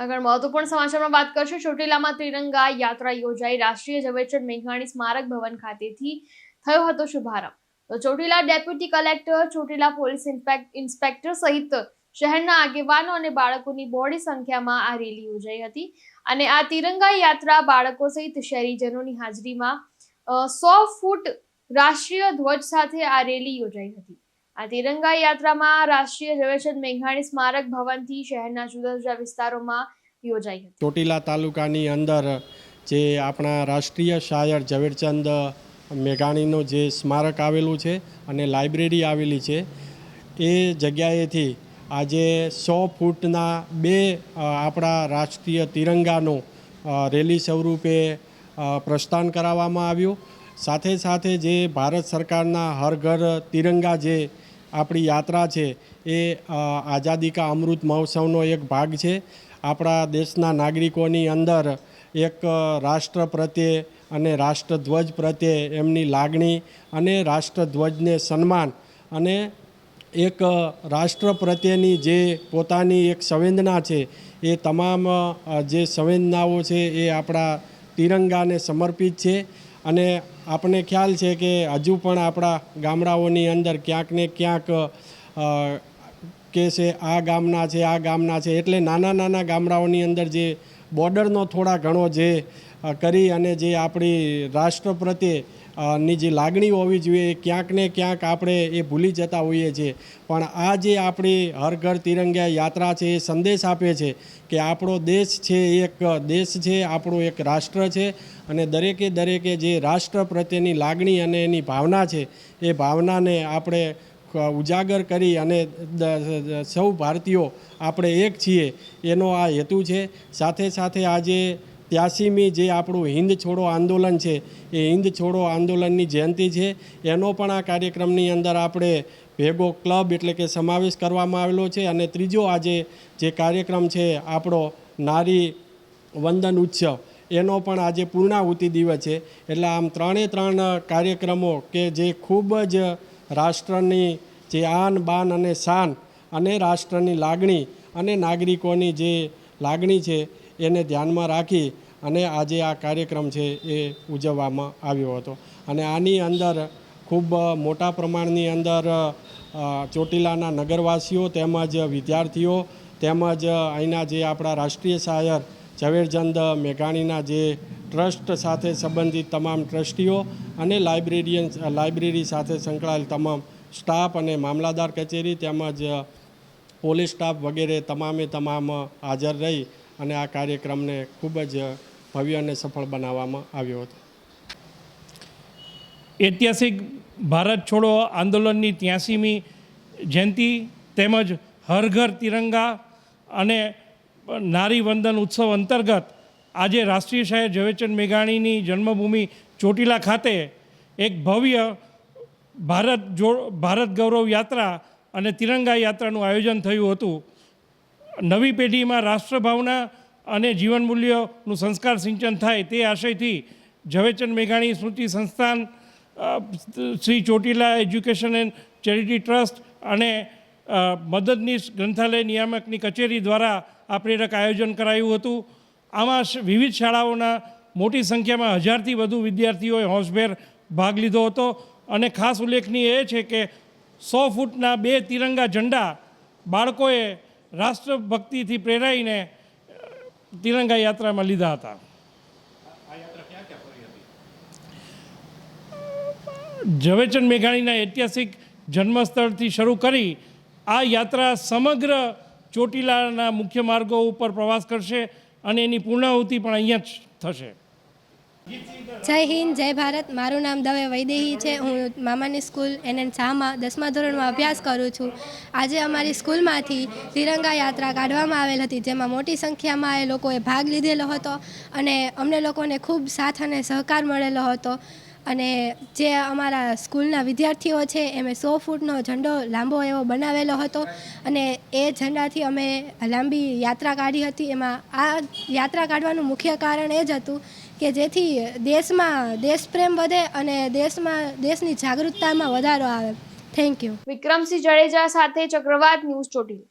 આગળ મહત્વપૂર્ણ સમાચારમાં વાત કરશું. ચોટીલામાં ત્રિરંગા યાત્રા યોજાઈ. રાષ્ટ્રીય ઝવેરચંદ મેઘાણી સ્મારક ભવન ખાતેથી થયો હતો શુભારંભ. તો Chotila deputy collector, Chotila police inspector- inspector સહિત શહેરના આગેવાનો અને બાળકોની બોડી સંખ્યામાં આ રેલી યોજાઈ હતી. અને આ તિરંગા યાત્રા બાળકો સહિત શહેરીજનોની હાજરીમાં સો ફૂટ રાષ્ટ્રીય ધ્વજ સાથે આ રેલી યોજાઈ હતી. આ તિરંગા યાત્રામાં રાષ્ટ્રીય ઝવેરચંદ મેઘાણી સ્મારક ભવનથી શહેરના જુદા જુદા વિસ્તારોમાં યોજાઈ હતી. ચોટીલા તાલુકાની અંદર જે આપણા રાષ્ટ્રીય શાયર ઝવેરચંદ મેઘાણીનું જે સ્મારક આવેલું છે અને લાઇબ્રેરી આવેલી છે, એ જગ્યાએથી આજે સો ફૂટના બે આપણા રાષ્ટ્રીય તિરંગાનું રેલી સ્વરૂપે પ્રસ્થાન કરાવવામાં આવ્યું. સાથે સાથે જે ભારત સરકારના હર ઘર તિરંગા જે આપણી યાત્રા છે એ આઝાદી કા અમૃત મહોત્સવનો એક ભાગ છે. આપણા દેશના નાગરિકોની અંદર એક રાષ્ટ્ર પ્રત્યે અને રાષ્ટ્રધ્વજ પ્રત્યે એમની લાગણી અને રાષ્ટ્રધ્વજને સન્માન અને એક રાષ્ટ્ર પ્રત્યેની જે પોતાની એક સંવેદના છે એ તમામ જે સંવેદનાઓ છે એ આપણા તિરંગાને સમર્પિત છે. અને આપણને ખ્યાલ છે કે હજુ પણ આપણા ગામડાઓની અંદર ક્યાંક ને ક્યાંક કે છે આ ગામના છે, આ ગામના છે, એટલે નાના નાના ગામડાઓની અંદર જે બોર્ડરનો થોડા ઘણો જે કરી અને જે આપણી રાષ્ટ્ર પ્રત્યે ની જે લાગણી હોવી જોઈએ, ક્યાંક ને ક્યાંક આપણે એ ભૂલી જતા હોઈએ છીએ પણ આ જે આપણી હર ઘર તિરંગા યાત્રા છે, એ સંદેશ આપે છે કે આપણો દેશ છે એક દેશ છે, આપણું એક રાષ્ટ્ર છે અને દરેકે દરેકે જે રાષ્ટ્ર પ્રત્યેની લાગણી અને એની ભાવના છે, એ ભાવનાને આપણે ઉજાગર કરી અને સૌ ભારતીયો આપણે એક છીએ, એનો આ હેતુ છે. સાથે સાથે આજે ત્યાસીમી જે આપણું હિન્દ છોડો આંદોલન છે, એ હિન્દ છોડો આંદોલનની જયંતિ છે. એનો પણ આ કાર્યક્રમની અંદર આપણે ભેગો ક્લબ એટલે કે સમાવેશ કરવામાં આવેલો છે અને ત્રીજો આજે જે કાર્યક્રમ છે આપણો નારી વંદન ઉત્સવ, એનો પણ આજે પૂર્ણાહુતિ દિવસ છે. એટલે આમ ત્રણે ત્રણ કાર્યક્રમો કે જે ખૂબ જ રાષ્ટ્રની જે આન, બાન અને શાન અને રાષ્ટ્રની લાગણી અને નાગરિકોની જે લાગણી છે એને ધ્યાનમાં રાખી અને આજે આ કાર્યક્રમ છે એ ઉજવવામાં આવ્યો હતો. અને આની અંદર ખૂબ મોટા પ્રમાણની અંદર ચોટીલાના નગરવાસીઓ તેમજ વિદ્યાર્થીઓ તેમજ અહીંના જે આપણા રાષ્ટ્રીય શાયર ઝવેરચંદ મેઘાણીના જે ટ્રસ્ટ સાથે સંબંધિત તમામ ટ્રસ્ટીઓ અને લાઇબ્રેરિયન, લાઇબ્રેરી સાથે સંકળાયેલ તમામ સ્ટાફ અને મામલાદાર કચેરી તેમજ પોલીસ સ્ટાફ વગેરે તમામે તમામ હાજર રહી અને આ કાર્યક્રમને ખૂબ જ ભવ્ય અને સફળ બનાવવામાં આવ્યો હતો. ઐતિહાસિક ભારત છોડો આંદોલનની ત્યાસીમી જયંતિ તેમજ હર ઘર તિરંગા અને નારી વંદન ઉત્સવ અંતર્ગત આજે રાષ્ટ્રીય શાયર ઝવેરચંદ મેઘાણીની જન્મભૂમિ ચોટીલા ખાતે એક ભવ્ય ભારત જો ભારત ગૌરવ યાત્રા અને તિરંગા યાત્રાનું આયોજન થયું હતું. નવી પેઢીમાં રાષ્ટ્રભાવના અને જીવન મૂલ્યોનું સંસ્કાર સિંચન થાય તે આશયથી ઝવેરચંદ મેઘાણી સ્મૃતિ સંસ્થાન Shri Chotila education and charity trust અને મદદનીશ ગ્રંથાલય નિયામકની કચેરી દ્વારા આ પ્રેરક આયોજન કરાયું હતું. આમાં વિવિધ શાળાઓના મોટી સંખ્યામાં હજારથી વધુ વિદ્યાર્થીઓએ હોંશભેર ભાગ લીધો હતો અને ખાસ ઉલ્લેખનીય એ છે કે સો ફૂટના બે તિરંગા ઝંડા બાળકોએ રાષ્ટ્રભક્તિથી પ્રેરાઈને તિરંગા યાત્રામાં લીધા હતા? ઝવેરચંદ મેઘાણીના ઐતિહાસિક જન્મસ્થળથી શરૂ કરી આ યાત્રા સમગ્ર ચોટીલાના મુખ્ય માર્ગો ઉપર પ્રવાસ કરશે અને એની પૂર્ણાહુતિ પણ અહીંયા જ થશે. જય હિન્દ, જય ભારત. મારું નામ દવે વૈદેહી છે. હું મામાની સ્કૂલ એન શાહમાં દસમા ધોરણમાં અભ્યાસ કરું છું. આજે અમારી સ્કૂલમાંથી તિરંગા યાત્રા કાઢવામાં આવેલ હતી, જેમાં મોટી સંખ્યામાં એ લોકોએ ભાગ લીધેલો હતો અને અમને લોકોને ખૂબ સાથ અને સહકાર મળેલો હતો. અને જે અમારા સ્કૂલના વિદ્યાર્થીઓ છે, એમે સો ફૂટનો ઝંડો લાંબો એવો બનાવેલો હતો અને એ ઝંડાથી અમે લાંબી યાત્રા કાઢી હતી. એમાં આ યાત્રા કાઢવાનું મુખ્ય કારણ એ જ હતું કે જેથી દેશમાં દેશપ્રેમ વધે અને દેશમાં, દેશની જાગૃતતામાં વધારો આવે. થેન્ક યુ વિક્રમસિંહ જડેજા સાથે ચક્રવાત ન્યૂઝ ચોટીલા.